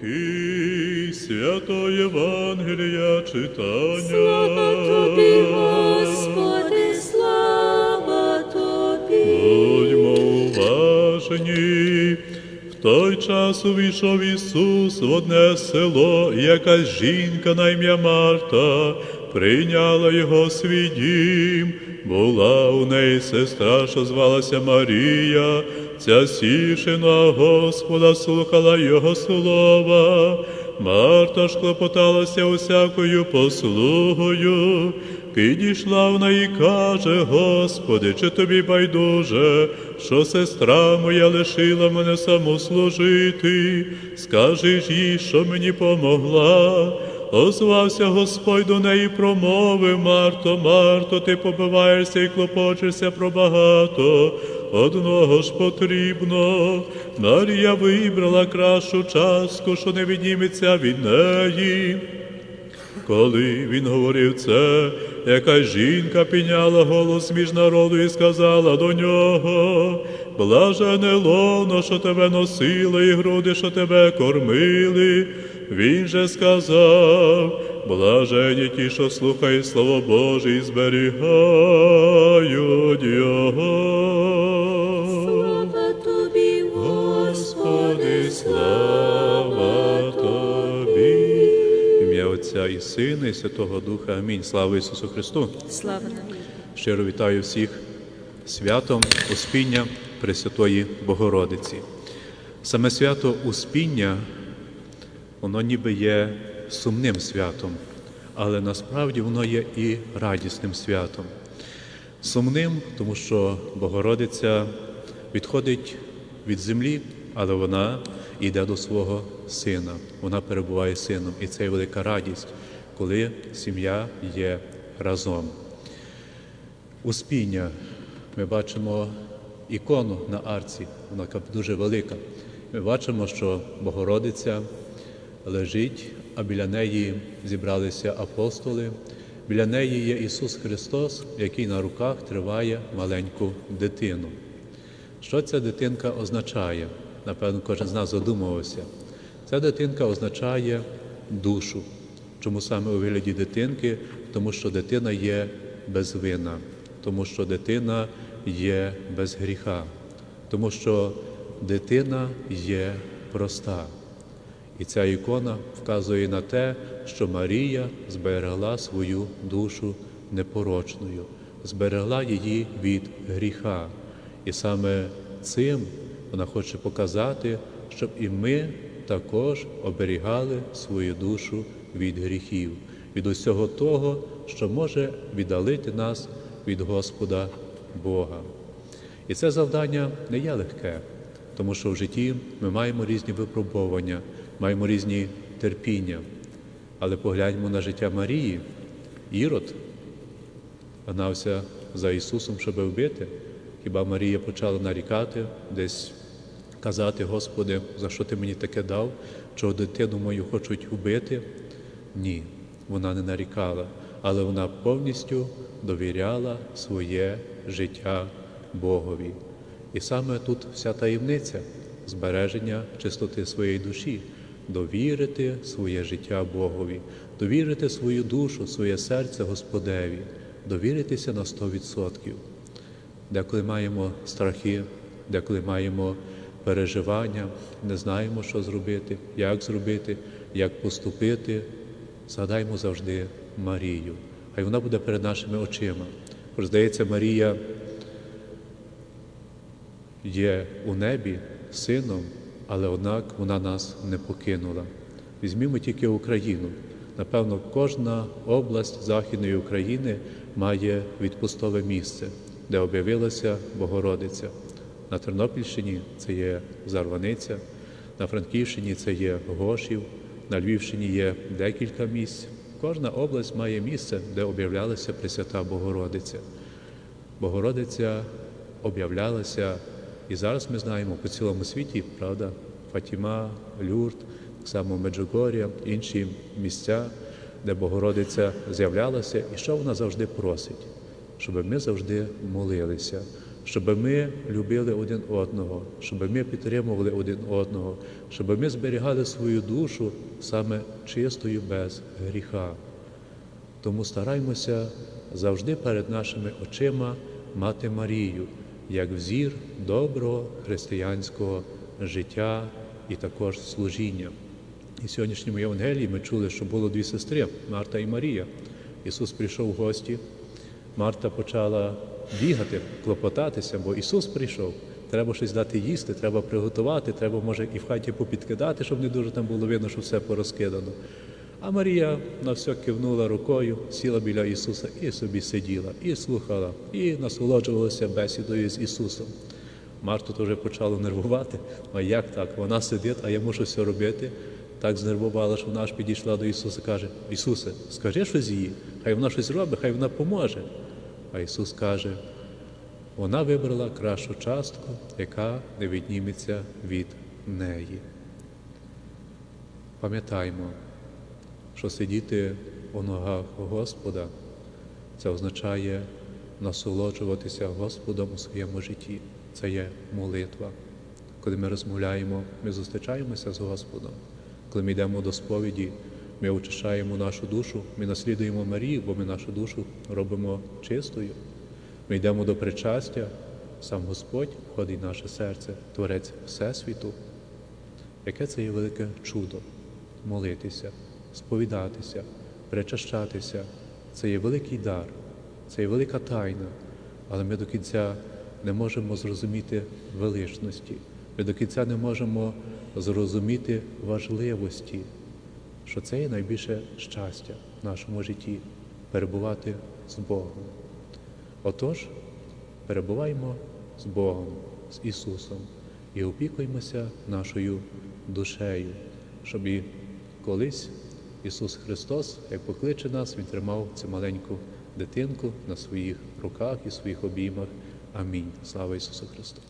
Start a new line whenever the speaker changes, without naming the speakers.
Кий свято Євангелія читання.
Слава тобі, Господи, слава тобі.
Будьмо уважні. В той час увійшов Ісус в одне село, якась жінка на ім'я Марта прийняла його свій дім. Була у неї сестра, що звалася Марія, ця сішина Господа слухала Його слова. Марта ж клопоталася усякою послугою. Підійшла вона і каже, Господи, чи тобі байдуже, що сестра моя лишила мене саму служити, скажи ж їй, що мені помогла. Озвався Господь до неї, промовив, Марто, Марто, ти побиваєшся і клопочешся про багато. Одного ж потрібно. Марія вибрала кращу частку, що не відніметься від неї. Коли він говорив це, якась жінка підняла голос між народу і сказала до нього, блажене лоно, що тебе носило, і груди, що тебе кормили. Він же сказав, блажені ті, що слухають Слово Боже і зберігають його.
Слава тобі, Господи,
слава тобі. Ім'я Отця і Сина, і Святого Духа. Амінь. Слава Ісусу Христу.
Слава тобі.
Щиро вітаю всіх святом Успіння Пресвятої Богородиці. Саме свято Успіння, воно ніби є сумним святом, але насправді воно є і радісним святом. Сумним, тому що Богородиця відходить від землі, але вона йде до свого сина. Вона перебуває сином. І це є велика радість, коли сім'я є разом. Успіння. Ми бачимо ікону на арці, вона дуже велика. Ми бачимо, що Богородиця лежить, а біля неї зібралися апостоли. Біля неї є Ісус Христос, який на руках триває маленьку дитину. Що ця дитинка означає? Напевно, кожен з нас задумувався. Ця дитинка означає душу. Чому саме у вигляді дитинки? Тому що дитина є безвинна, тому що дитина є без гріха, тому що дитина є проста. І ця ікона вказує на те, що Марія зберегла свою душу непорочною, зберегла її від гріха. І саме цим вона хоче показати, щоб і ми також оберігали свою душу від гріхів, від усього того, що може віддалити нас від Господа Бога. І це завдання не є легке, тому що в житті ми маємо різні випробування, маємо різні терпіння. Але погляньмо на життя Марії. Ірод гнався за Ісусом, щоб вбити. Хіба Марія почала нарікати, десь казати, Господи, за що ти мені таке дав, чого дитину мою хочуть вбити? Ні, вона не нарікала, але вона повністю довіряла своє життя Богові. І саме тут вся таємниця збереження чистоти своєї душі, довірити своє життя Богові, довірити свою душу, своє серце Господеві, довіритися на 100%. Деколи маємо страхи, деколи маємо переживання, не знаємо, що зробити, як зробити, як поступити. Згадаймо завжди Марію. Хай вона буде перед нашими очима. Бо, здається, Марія є у небі сином, але однак вона нас не покинула. Візьмімо тільки Україну. Напевно, кожна область Західної України має відпустове місце, де об'явилася Богородиця. На Тернопільщині це є Зарваниця, на Франківщині це є Гошів, на Львівщині є декілька місць. Кожна область має місце, де об'являлася Пресвята Богородиця. Богородиця об'являлася, і зараз ми знаємо по цілому світі, правда, Фатіма, Люрт, так само Меджугорія, інші місця, де Богородиця з'являлася, і що вона завжди просить, щоб ми завжди молилися, щоб ми любили один одного, щоб ми підтримували один одного, щоб ми зберігали свою душу саме чистою без гріха. Тому стараймося завжди перед нашими очима мати Марію як взір доброго християнського життя і також служіння. І в сьогоднішньому Євангелії ми чули, що було дві сестри Марта і Марія. Ісус прийшов в гості. Марта почала бігати, клопотатися, бо Ісус прийшов. Треба щось дати їсти, треба приготувати, треба, може, і в хаті попідкидати, щоб не дуже там було видно, що все порозкидано. А Марія на все кивнула рукою, сіла біля Ісуса і собі сиділа, і слухала, і насолоджувалася бесідою з Ісусом. Марту вже почало нервувати. А як так? Вона сидить, а я мушу все робити. Так знервувала, що вона аж підійшла до Ісуса і каже: Ісусе, скажи щось їй, хай вона щось робить, хай вона поможе. А Ісус каже, вона вибрала кращу частку, яка не відніметься від неї. Пам'ятаймо, що сидіти у ногах Господа це означає насолоджуватися Господом у своєму житті. Це є молитва. Коли ми розмовляємо, ми зустрічаємося з Господом. Коли ми йдемо до сповіді, ми очищаємо нашу душу, ми наслідуємо Марію, бо ми нашу душу робимо чистою. Ми йдемо до причастя, сам Господь входить в наше серце, Творець Всесвіту. Яке це є велике чудо молитися, сповідатися, причащатися. Це є великий дар, це є велика тайна, але ми до кінця не можемо зрозуміти величності, ми до кінця не можемо зрозуміти важливості, що це є найбільше щастя в нашому житті перебувати з Богом. Отож, перебуваємо з Богом, з Ісусом і опікуємося нашою душею, щоб і колись Ісус Христос, як покличе нас, Він тримав цю маленьку дитинку на своїх руках і своїх обіймах. Амінь. Слава Ісусу Христу!